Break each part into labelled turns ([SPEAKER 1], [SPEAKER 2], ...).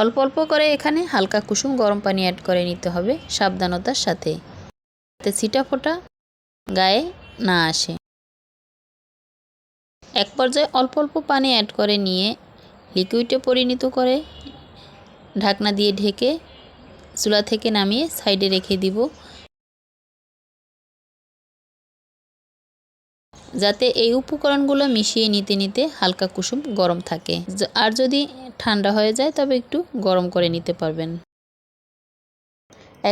[SPEAKER 1] অল্প অল্প করে এখানে হালকা কুসুম গরম পানি অ্যাড করে নিতে হবে সাবধানতার সাথে। যাতে ছিটা ফোটা গায়ে না আসে। এক পর্যায়ে অল্প অল্প পানি অ্যাড করে নিয়ে লিকুইডে পরিণত করে ঢাকনা দিয়ে ঢেকে চুলা থেকে নামিয়ে সাইডে রেখে দিব। যাতে এই উপকরণগুলো মিশিয়ে নিতে নিতে হালকা কুসুম গরম থাকে। আর যদি ঠান্ডা হয়ে যায়, তবে একটু গরম করে নিতে পারবেন।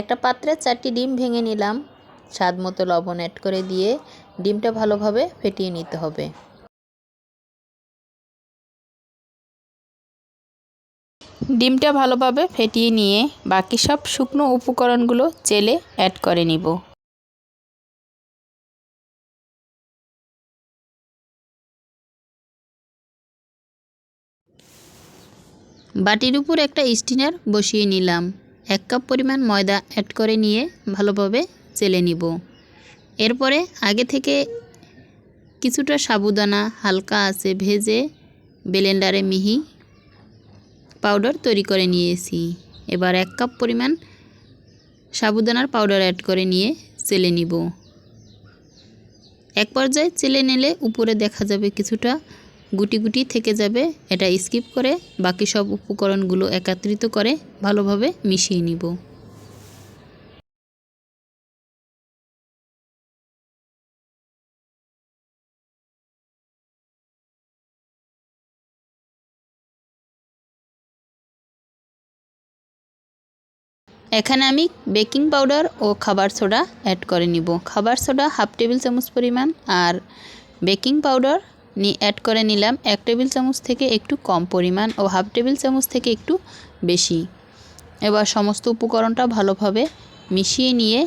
[SPEAKER 1] একটা পাত্রে চারটি ডিম ভেঙে নিলাম। স্বাদ মতো লবণ অ্যাড করে দিয়ে ডিমটা ভালোভাবে ফেটিয়ে নিতে হবে। ডিমটা ভালোভাবে ফেটিয়ে নিয়ে বাকি সব শুকনো উপকরণগুলো চেলে অ্যাড করে নিব। বাটির উপর একটা স্টিনার বসিয়ে নিলাম। এক কাপ পরিমাণ ময়দা অ্যাড করে নিয়ে ভালোভাবে চেলে নিব। এরপরে আগে থেকে কিছুটা সাবুদানা হালকা আছে ভেজে ব্লেন্ডারে মিহি পাউডার তৈরি করে নিয়েছি। এবার এক কাপ পরিমাণ সাবুদানার পাউডার অ্যাড করে নিয়ে চেলে নিব। এক পর্যায়ে চেলে নিলে উপরে দেখা যাবে কিছুটা গুটি গুটি থেকে যাবে, এটা স্কিপ করে বাকি সব উপকরণগুলো একত্রিত করে ভালোভাবে মিশিয়ে নিব। এখানে আমি বেকিং পাউডার ও খাবার সোডা অ্যাড করে নিব। খাবার সোডা হাফ টেবিল চামচ পরিমাণ আর বেকিং পাউডার অ্যাড করে নিলাম এক টেবিল চামচ থেকে একটু কম পরিমাণ ও হাফ টেবিল চামচ থেকে একটু বেশি। এবার সমস্ত উপকরণটা ভালোভাবে মিশিয়ে নিয়ে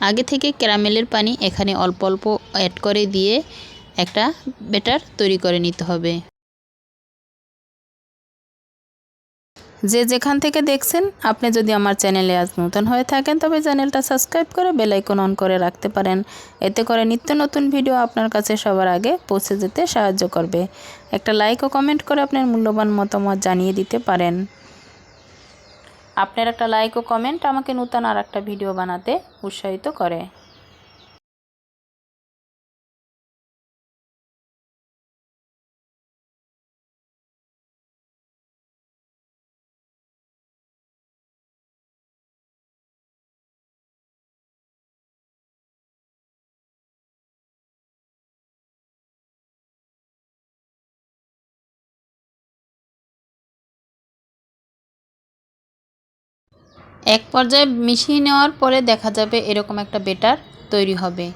[SPEAKER 1] আগে থেকে ক্যারামেলের পানি এখানে অল্প অল্প অ্যাড করে দিয়ে একটা বেটার তৈরি করে নিতে হবে। যে যেখান থেকে দেখছেন, আপনি যদি আমার চ্যানেলে আজ নতুন হয়ে থাকেন, তবে চ্যানেলটা সাবস্ক্রাইব করে বেলাইকন অন করে রাখতে পারেন। এতে করে নিত্য নতুন ভিডিও আপনার কাছে সবার আগে পৌঁছে যেতে সাহায্য করবে। একটা লাইক ও কমেন্ট করে আপনার মূল্যবান মতামত জানিয়ে দিতে পারেন। আপনার একটা লাইক ও কমেন্ট আমাকে নতুন আর একটা ভিডিও বানাতে উৎসাহিত করে। এক পর্যায়ে মিশিয়ে নেওয়ার পরে দেখা যাবে এরকম একটা বেটার তৈরি হবে।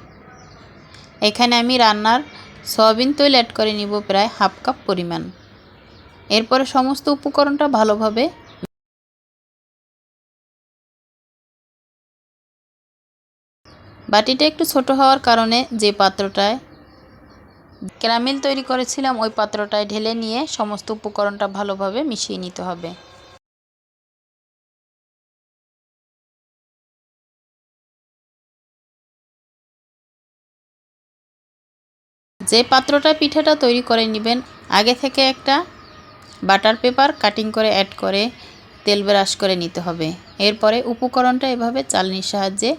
[SPEAKER 1] এখানে আমি রান্নার সয়াবিন তৈল অ্যাড করে নিব প্রায় হাফ কাপ পরিমাণ। এরপরে সমস্ত উপকরণটা ভালোভাবে বাটিটা একটু ছোট হওয়ার কারণে যে পাত্রটায় ক্যারামেল তৈরি করেছিলাম, ওই পাত্রটায় ঢেলে নিয়ে সমস্ত উপকরণটা ভালোভাবে মিশিয়ে নিতে হবে। যে পাত্রটা পিঠাটা তৈরি করে নেবেন, আগে থেকে একটা বাটার পেপার কাটিং করে অ্যাড করে তেল ব্রাশ করে নিতে হবে। এরপরে উপকরণটা এভাবে চালনির সাহায্যে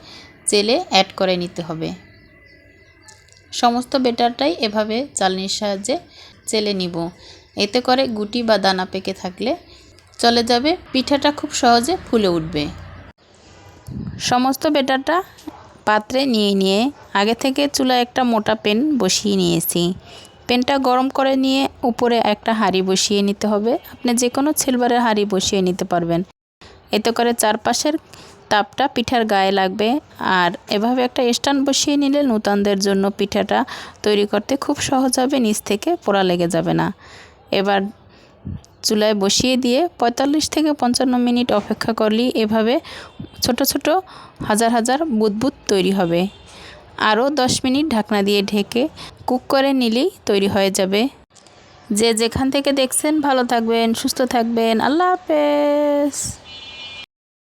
[SPEAKER 1] চেলে অ্যাড করে নিতে হবে। সমস্ত বেটারটাই এভাবে চালনির সাহায্যে চেলে নিব। এতে করে গুটি বা দানা পেকে থাকলে চলে যাবে, পিঠাটা খুব সহজে ফুলে উঠবে। সমস্ত বেটারটা পাত্রে নিয়ে নিয়ে আগে থেকে চুলায় একটা মোটা পেন বসিয়ে নিয়েছি। পেনটা গরম করে নিয়ে উপরে একটা হাঁড়ি বসিয়ে নিতে হবে। আপনি যে কোনো সিলভারের হাঁড়ি বসিয়ে নিতে পারবেন। এতে করে চারপাশের তাপটা পিঠার গায়ে লাগবে। আর এভাবে একটা স্ট্যান্ড বসিয়ে নিলে নূতনদের জন্য পিঠাটা তৈরি করতে খুব সহজ হবে, নিচ থেকে পোড়া লেগে যাবে না। এবার চুলায় বসিয়ে দিয়ে ৪৫ থেকে পঞ্চান্ন মিনিট অপেক্ষা করলেই এভাবে ছোট ছোট হাজার হাজার বুদবুদ তৈরি হবে। আরও দশ মিনিট ঢাকনা দিয়ে ঢেকে কুক করে নিলেই তৈরি হয়ে যাবে। যে যেখান থেকে দেখছেন ভালো থাকবেন, সুস্থ থাকবেন। আল্লাহ হাফেজ।